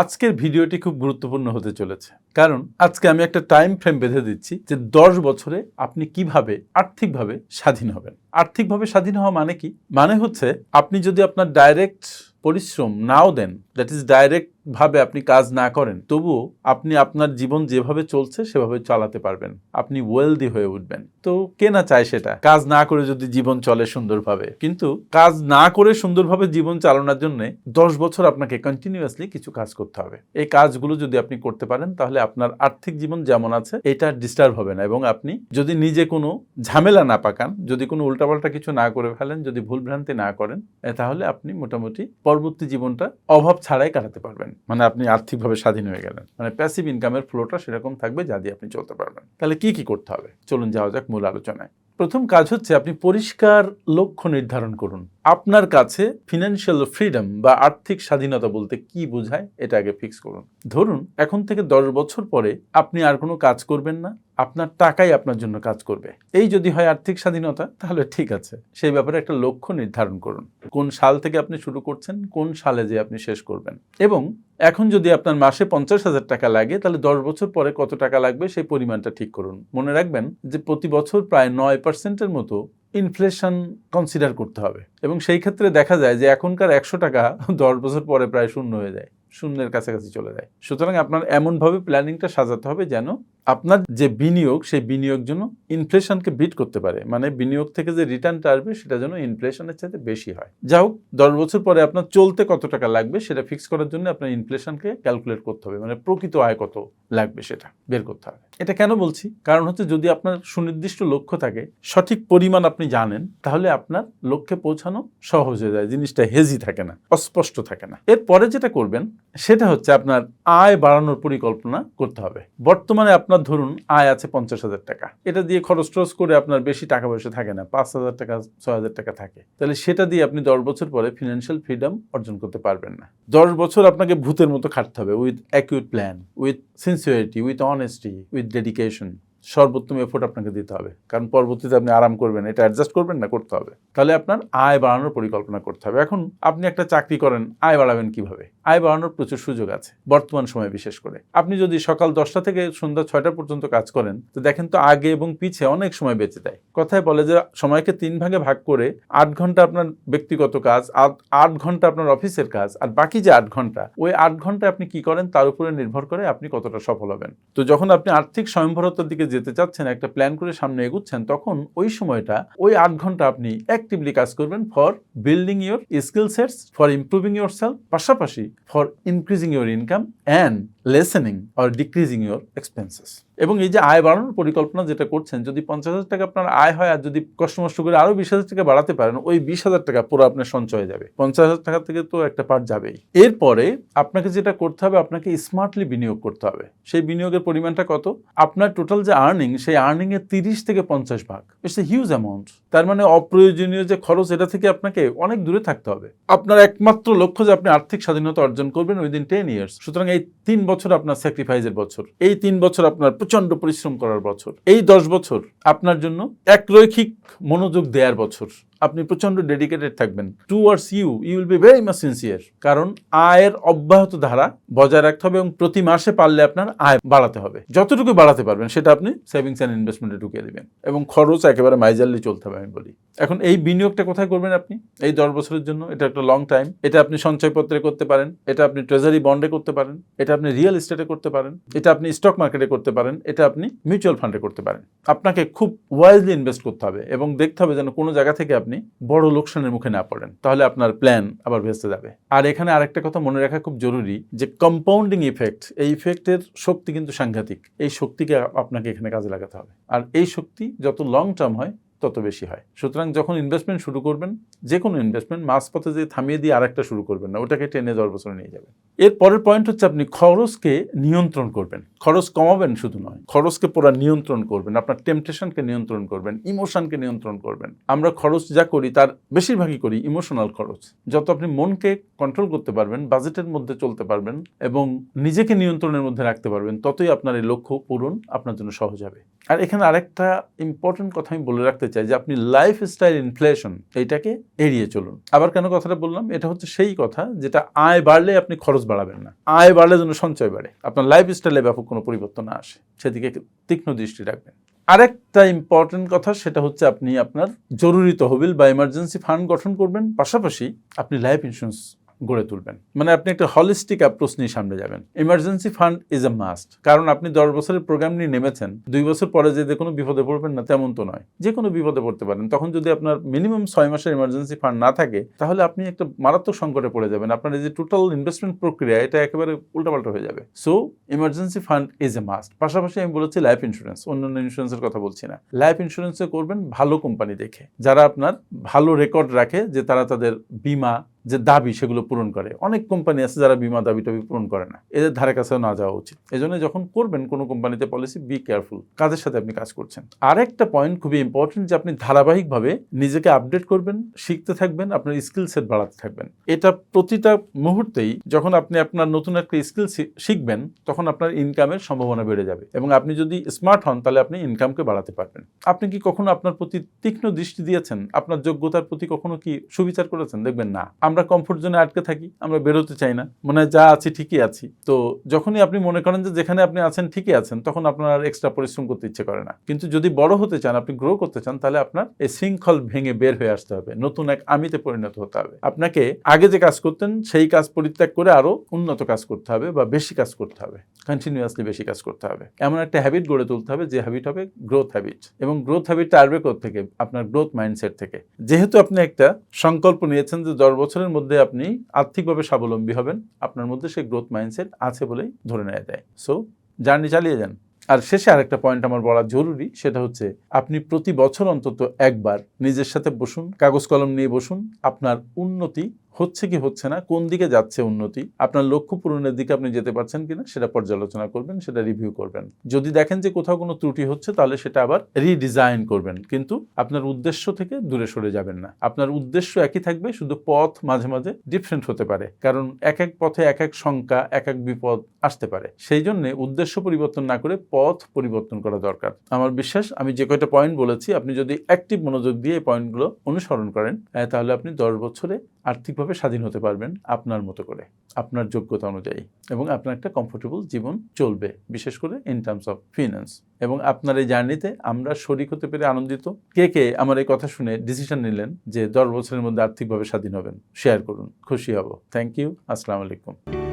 আজকের ভিডিওটি খুব গুরুত্বপূর্ণ হতে চলেছে। কারণ আজকে আমি একটা টাইম ফ্রেম বেঁধে দিচ্ছি যে দশ বছরে আপনি কীভাবে আর্থিকভাবে স্বাধীন হবেন। আর্থিকভাবে স্বাধীন হওয়া মানে কি? মানে হচ্ছে আপনি যদি আপনার ডাইরেক্ট পরিশ্রম নাও দেন দ্যাট ইজ ডাইরেক্টভাবে আপনি কাজ না করেন, তবুও আপনি আপনার জীবন যেভাবে চলছে সেভাবে চালাতে পারবেন। আপনি ওয়েলদি হয়ে উঠবেন। তো কে না চায় সেটা? কাজ না করে যদি জীবন চলে সুন্দরভাবে। কিন্তু কাজ না করে সুন্দরভাবে জীবন চালানোর জন্য দশ বছর আপনাকে কন্টিনিউয়াসলি কিছু কাজ করতে হবে। এই কাজগুলো যদি আপনি করতে পারেন, তাহলে আপনার আর্থিক জীবন যেমন আছে, এটা ডিস্টার্ব হবে না। এবং আপনি যদি নিজে কোনো ঝামেলা না পাকান, যদি কোনো উল্টাপাল্টা কিছু না করে ফেলেন, যদি ভুলভ্রান্তি না করেন তাহলে আপনি মোটামুটি পরবর্তী জীবনটা অভাব ছাড়াই কাটাতে পারবেন। মানে আপনি আর্থিকভাবে স্বাধীন হয়ে গেলেন। মানে প্যাসিভ ইনকামের ফ্লোটা সেরকম থাকবে যা দিয়ে আপনি চলতে পারবেন। তাহলে কি কি করতে হবে? চলুন যাওয়া যাক মূল আলোচনায়। প্রথম কাজ হচ্ছে আপনি পরিষ্কার লক্ষ্য নির্ধারণ করুন। আপনার কাছে ফিনান্সিয়াল ফ্রিডম বা আর্থিক স্বাধীনতা বলতে কি বোঝায়, এটা আগে ফিক্স করুন। ধরুন, এখন থেকে দশ বছর পরে আপনি আর কোনো কাজ করবেন না। আপনার টাকাই আপনার জন্য কাজ করবে। এই যদি হয় আর্থিক স্বাধীনতা, তাহলে ঠিক আছে। সেই ব্যাপারে একটা লক্ষ্য নির্ধারণ করুন। কোন সাল থেকে আপনি শুরু করছেন, কোন সালে যে আপনি শেষ করবেন। এবং এখন যদি আপনার মাসে পঞ্চাশ হাজার টাকা লাগে, তাহলে দশ বছর পরে কত টাকা লাগবে সেই পরিমাণটা ঠিক করুন। মনে রাখবেন যে প্রতি বছর প্রায় নয় পার্সেন্টের মতো ইনফ্লেশন কনসিডার করতে হবে। এবং সেই ক্ষেত্রে দেখা যায় যে এখনকার একশো টাকা দশ বছর পরে প্রায় শূন্য হয়ে যায়, শূন্যের কাছাকাছি চলে যায়। সুতরাং আপনার এমনভাবে প্ল্যানিংটা সাজাতে হবে যেন আপনার যে বিনিয়োগ, সেই বিনিয়োগ যেন ইনফ্লেশনকে বিট করতে পারে। মানে বিনিয়োগ থেকে যে রিটার্নটা আসবে, সেটা যেন ইনফ্লেশনের চাইতে বেশি হয়। যা হোক, দশ বছর পরে আপনার চলতে কত টাকা লাগবে, সেটা ফিক্স করার জন্য আপনার ইনফ্লেশনকে ক্যালকুলেট করতে হবে। মানে প্রকৃত আয় কত লাগবে সেটা বের করতে হবে। এটা কেন বলছি? কারণ হচ্ছে যদি আপনার সুনির্দিষ্ট লক্ষ্য থাকে, সঠিক পরিমাণ আপনি জানেন, তাহলে আপনার লক্ষ্যে পৌঁছানো সহজ হয়ে যায়। জিনিসটা হেজি থাকে না, অস্পষ্ট থাকে না। এরপরে যেটা করবেন, সেটা হচ্ছে আপনার আয় বাড়ানোর পরিকল্পনা করতে হবে। বর্তমানে আপনার ধরুন আয় আছে পঞ্চাশ হাজার টাকা। এটা দিয়ে খরচ টরচ করে আপনার বেশি টাকা পয়সা থাকে না, পাঁচ হাজার টাকা, ছয় হাজার টাকা থাকে। তাহলে সেটা দিয়ে আপনি দশ বছর পরে ফিনান্সিয়াল ফ্রিডম অর্জন করতে পারবেন না। দশ বছর আপনাকে ভূতের মতো খাটতে হবে with acute plan with sincerity with honesty with dedication সর্বোত্তম এফোর্ট আপনাকে দিতে হবে। কারণ পরবর্তীতে আপনি আরাম করবেন, এটা অ্যাডজাস্ট করবেন না, করতে হবে। তাহলে আপনার আয় বাড়ানোর পরিকল্পনা করতে হবে। এখন আপনি একটা চাকরি করেন, আয় বাড়াবেন কীভাবে? আয় বাড়ানোর প্রচুর সুযোগ আছে, বর্তমান সময়ে বিশেষ করে। আপনি যদি সকাল দশটা থেকে সন্ধ্যা ছয়টা পর্যন্ত কাজ করেন, তো দেখেন তো আগে এবং পিছে অনেক সময় বেঁচে দেয় কথায় বলে যে সময়কে তিন ভাগে ভাগ করে আট ঘণ্টা আপনার ব্যক্তিগত কাজ, আট ঘণ্টা আপনার অফিসের কাজ, আর বাকি যে আট ঘণ্টা, ওই আট ঘণ্টা আপনি কি করেন, তার উপরে নির্ভর করে আপনি কতটা সফল হবেন। তো যখন আপনি আর্থিক স্বয়ংভরতার দিকে যেতে চাচ্ছেন, একটা প্ল্যান করে সামনে এগুচ্ছেন, তখন ওই সময়টা, ওই আট ঘণ্টা আপনি অ্যাক্টিভলি কাজ করবেন for building your skill sets for improving yourself পাশাপাশি for increasing your income and lessening or decreasing your expenses এবং এই যে আয় বাড়ানোর পরিকল্পনা যেটা করছেন, যদি পঞ্চাশ হাজার টাকা আপনার আয় হয় আর যদি কষ্ট মষ্ট করে আরও বিশ হাজার টাকা বাড়াতে পারেন, ওই বিশ হাজার টাকা পুরো আপনার সঞ্চয় যাবে। পঞ্চাশ হাজার টাকা থেকে তো একটা পার্ট যাবেই। এরপরে আপনাকে যেটা করতে হবে, আপনাকে স্মার্টলি বিনিয়োগ করতে হবে। সেই বিনিয়োগের পরিমাণটা কত? আপনার টোটাল যে আর্নিং সেই আর্নিং এর তিরিশ থেকে পঞ্চাশ ভাগ। ইটস এ হিউজ অ্যামাউন্ট তার মানে অপ্রয়োজনীয় যে খরচ, এটা থেকে আপনাকে অনেক দূরে থাকতে হবে। আপনার একমাত্র লক্ষ্য যে আপনি আর্থিক স্বাধীনতা অর্জন করবেন উইদিন টেন ইয়ার্স সুতরাং এই তিন বছর আপনার স্যাক্রিফাইসের বছর। এই তিন বছর আপনার প্রচণ্ড পরিশ্রম করার বছর। এই দশ বছর আপনার জন্য একরৈখিক মনোযোগ দেওয়ার বছর। আপনি প্রচণ্ড ডেডিকেটেড থাকবেন। Towards you you will be very much sincere কারণ আয়ের অব্যাহত ধারা বজায় রাখতে হবে এবং প্রতি মাসে পারলে আপনার আয় বাড়াতে হবে। যতটুকু বাড়াতে পারবেন, সেটা আপনি সেভিংস অ্যান্ড ইনভেস্টমেন্টে ঢুকিয়ে দেবেন। এবং খরচ একেবারে মাইজারলি চলতে হবে, আমি বলি। এখন এই বিনিয়োগটা কোথায় করবেন আপনি? এই দশ বছরের জন্য? এটা একটা লং টাইম এটা আপনি সঞ্চয়পত্রে করতে পারেন। এটা আপনি ট্রেজারি বন্ডে করতে পারেন। এটা আপনি রিয়েল এস্টেটে করতে পারেন। এটা আপনি স্টক মার্কেটে করতে পারেন। এটা আপনি মিউচুয়াল ফান্ডে করতে পারেন। আপনাকে খুব ওয়াইজলি ইনভেস্ট করতে হবে এবং দেখতে হবে যেন কোনো জায়গা থেকে আপনি বড় লোকসানের মুখে না পড়েন, তাহলে আপনার প্ল্যান আবার ভেস্তে যাবে। আর এখানে আরেকটা কথা মনে রাখা খুব জরুরি যে কম্পাউন্ডিং ইফেক্ট এই ইফেক্টের শক্তি কিন্তু সাংঘাতিক। এই শক্তিকে আপনাকে এখানে কাজে লাগাতে হবে। আর এই শক্তি যত লং টার্ম হয় তত বেশি হয়। সুতরাং যখন ইনভেস্টমেন্ট শুরু করবেন যে কোনো ইনভেস্টমেন্ট মাঝপথে যে থামিয়ে দিয়ে আরেকটা শুরু করবেন না, ওটাকে টেনে দশ বছরে নিয়ে যাবেন। এর পরের পয়েন্ট হচ্ছে আপনি খরচকে নিয়ন্ত্রণ করবেন। খরচ কমাবেন শুধু নয়, খরচকে পুরো নিয়ন্ত্রণ করবেন, আপনার টেম্পটেশনকে নিয়ন্ত্রণ করবেন ইমোশনকে নিয়ন্ত্রণ করবেন। আমরা খরচ যা করি, তার বেশিরভাগই করি ইমোশনাল খরচ। যত আপনি মনকে কন্ট্রোল করতে পারবেন বাজেটের মধ্যে চলতে পারবেন এবং নিজেকে নিয়ন্ত্রণের মধ্যে রাখতে পারবেন, ততই আপনার এই লক্ষ্য পূরণ আপনার জন্য সহজ হবে। আর এখানে আরেকটা ইম্পর্টেন্ট কথা আমি বলে রাখতে চাই যে আপনি লাইফ স্টাইল ইনফ্লেশন এইটাকে এড়িয়ে চলুন। আবার কেন কথাটা বললাম? এটা হচ্ছে সেই কথা যেটা আয় বাড়লে আপনি খরচ বাড়াবেন না। আয় বাড়লে যেন সঞ্চয় বাড়ে। আপনার লাইফ স্টাইলে ব্যাপক কোনো পরিবর্তন না আসে। সেদিকে তীক্ষ্ণ দৃষ্টি রাখবেন। আরেকটা ইম্পর্টেন্ট কথা সেটা হচ্ছে আপনি আপনার জরুরি তহবিল বা এমার্জেন্সি ফান্ড গঠন করবেন। পাশাপাশি আপনি লাইফ ইন্স্যুরেন্স গড়ে তুলবেন। মানে আপনি একটা হলিস্টিক অ্যাপ্রোচ নিয়ে সামনে যাবেন। Emergency fund is a must কারণ আপনি দশ বছরের প্রোগ্রাম নিয়ে নেমেছেন, দুই বছর পরে যে কোনো বিপদে পড়বেন না, তেমন তো নয়। যে কোনো বিপদে পড়তে পারেন। তখন যদি আপনার মিনিমাম ছয় মাসের ইমার্জেন্সি ফান্ড না থাকে, তাহলে আপনি একটা মারাত্মক সংকটে পড়ে যাবেন। আপনার এই যে টোটাল ইনভেস্টমেন্ট প্রক্রিয়া, এটা একেবারে উল্টাপাল্টা হয়ে যাবে। So emergency fund is a must পাশাপাশি আমি বলেছি লাইফ ইন্স্যুরেন্স অন্যান্য ইন্স্যুরেন্সের কথা বলছি না। লাইফ ইন্স্যুরেন্সে করবেন ভালো কোম্পানি দেখে। যারা আপনার ভালো রেকর্ড রাখে, যে তারা তাদের বিমা যে দাবি সেগুলো পূরণ করে। অনেক কোম্পানি আছে যারা বিমা দাবি টাবি পূরণ করে না। এদের ধারে কাছেও না যাওয়া উচিত। এই জন্য যখন করবেন কোনো কোম্পানিতে পলিসি বি কেয়ারফুল কাদের সাথে আপনি কাজ করছেন। আরেকটা পয়েন্ট খুবই ইম্পর্টেন্ট যে আপনি ধারাবাহিকভাবে নিজেকে আপডেট করবেন, শিখতে থাকবেন, আপনার স্কিল সেট বাড়াতে থাকবেন। এটা প্রতিটা মুহূর্তেই যখন আপনি আপনার নতুন একটা স্কিল শিখবেন, তখন আপনার ইনকামের সম্ভাবনা বেড়ে যাবে। এবং আপনি যদি স্মার্ট হন, তাহলে আপনি ইনকামকে বাড়াতে পারবেন। আপনি কি কখনো আপনার প্রতি তীক্ষ্ণ দৃষ্টি দিয়েছেন? আপনার যোগ্যতার প্রতি কখনো কি সুবিচার করেছেন? দেখবেন না। আমরা কমফোর্ট জোনে আটকে থাকি, আমরা বেরোতে চাই না। মনে হয় যা আছি ঠিকই আছি। তো যখনই আপনি মনে করেন যে যেখানে আপনি আছেন ঠিকই আছেন, তখন আপনার এক্সট্রা পরিশ্রম করতে ইচ্ছে করে না। কিন্তু যদি বড় হতে চান, আপনি গ্রো করতে চান, তাহলে আপনার এই শৃঙ্খল ভেঙে বের হয়ে আসতে হবে। নতুন এক আমিতে পরিণত হতে হবে। আপনাকে আগে যে কাজ করতেন, সেই কাজ পরিত্যাগ করে আরও উন্নত কাজ করতে হবে বা বেশি কাজ করতে হবে। কন্টিনিউয়াসলি বেশি কাজ করতে হবে। এমন একটা হ্যাবিট গড়ে তুলতে হবে, যে হ্যাবিট হবে গ্রোথ হ্যাবিট এবং গ্রোথ হ্যাবিটটা আসবে থেকে আপনার গ্রোথ মাইন্ডসেট থেকে। যেহেতু আপনি একটা সংকল্প নিয়েছেন যে দশ বছরের মধ্যে আপনি আর্থিকভাবে স্বাবলম্বী হবেন, আপনার মধ্যে সেই গ্রোথ মাইন্ডসেট আছে বলেই ধরে নেওয়া যায়। সো জার্নি চালিয়ে যান। আর শেষে আরেকটা পয়েন্ট আমার বলা জরুরি, সেটা হচ্ছে আপনি প্রতি বছর অন্তত একবার নিজের সাথে বসুন, কাগজ কলম নিয়ে বসুন, আপনার উন্নতি হচ্ছে কি হচ্ছে না, কোন দিকে যাচ্ছে উন্নতি, আপনার লক্ষ্য পূরণের দিকে আপনি যেতে পারছেন কিনা সেটা পর্যালোচনা করবেন, সেটা রিভিউ করবেন। যদি দেখেন যে কোথাও কোনো ত্রুটি হচ্ছে, তাহলে সেটা আবার রিডিজাইন করবেন। কিন্তু আপনার উদ্দেশ্য থেকে দূরে সরে যাবেন না। আপনার উদ্দেশ্য একই থাকবে, শুধু পথ মাঝে মাঝে ডিফারেন্ট হতে পারে। কারণ এক এক পথে এক এক শঙ্কা, এক এক বিপদ আসতে পারে। সেই জন্য উদ্দেশ্য পরিবর্তন না করে পথ পরিবর্তন করা দরকার। আমার বিশ্বাস, আমি যে কয়টা পয়েন্ট বলেছি, আপনি যদি অ্যাক্টিভ মনোযোগ দিয়ে এই পয়েন্টগুলো অনুসরণ করেন তাহলে আপনি দশ বছরে আর্থিকভাবে স্বাধীন হতে পারবেন আপনার মতো করে, আপনার যোগ্যতা অনুযায়ী এবং আপনার একটা কমফোর্টেবল জীবন চলবে, বিশেষ করে ইন টার্মস অফ ফিনান্স এবং আপনার এই জার্নিতে আমরা শরিক হতে পেরে আনন্দিত। কে কে আমার এই কথা শুনে ডিসিশন নিলেন যে দশ বছরের মধ্যে আর্থিকভাবে স্বাধীন হবেন শেয়ার করুন, খুশি হব। থ্যাংক ইউ আসসালামু আলাইকুম।